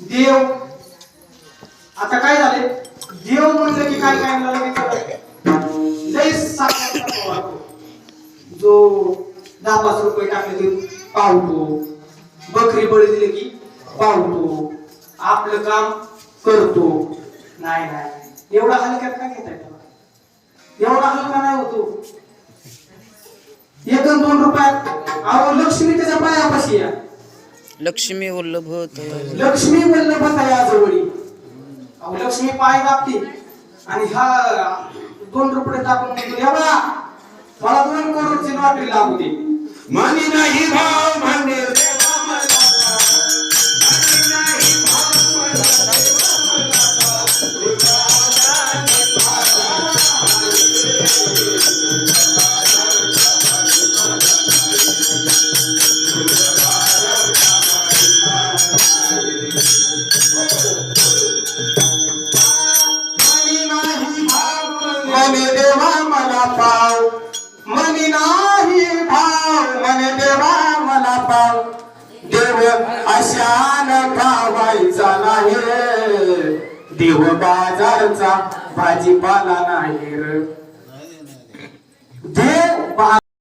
देव. आता काय झाले देव म्हणलं की काय काय लगेच जो दहा पाच रुपये टाकले की पावतो. बकरी बळी दिले की पावतो. आपलं काम करतो. नाही नाही. एवढा हलक्यात काय घेता येतं? एवढा हलका नाही होतो. एक दोन रुपयात. अहो लक्ष्मी त्याच्या पायापाशी या लक्ष्मी वल्लभ लक्ष्मी वल्लभता या जवळी अहो लक्ष्मी पाय दाबते आणि हा दोन रुपये टाकून म्हणतो मला दोन करोडची नोकरी लागू दे. मनी नाही भाव. देवा मला पाव. मनी नाही भाव म्हणे देवा मला पाव. देव अशान खावायचा नाही. देव बाजारचा भाजीपाला नाही